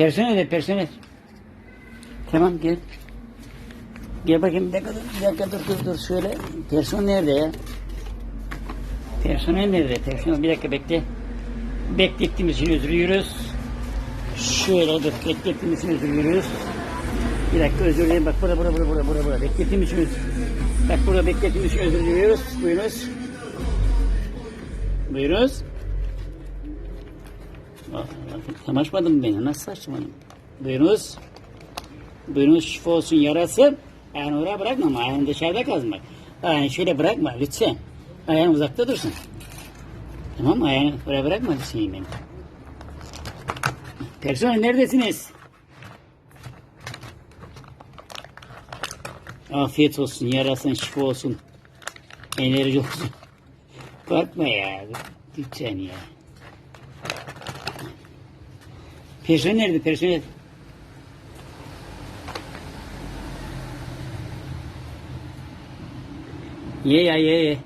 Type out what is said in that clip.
Personel de personel. Tamam gel. Gel bakayım dakika dur, bir dakika dur dur dur şöyle. Personel nerede ya? Personel nerede? Personel bir dakika bekle. Beklettiğimiz için özür diliyoruz. Şöyle dur beklettiğimiz için özür diliyoruz. Bir dakika özür dilerim. Bak burada burada burada burada burada. Beklettiğimiz için özür Bak burada beklettiğimiz için özür diliyoruz. Buyurunuz. Buyurunuz. Mı beni? Nasıl saçmaladın? Buyurunuz. Buyurunuz şifa olsun yarası. Ayağını oraya bırakma ayağını dışarıda kazmak. Ayağını şöyle bırakma lütfen. Ayağın uzakta dursun. Tamam mı? Ayağını oraya bırakma Hüseyin benim. Personel neredesiniz? Afiyet olsun, yarasın, şifa olsun. Enerji olsun. Korkma ya. Lütfen ya. Personel nerede personel? Ye ya ye ye.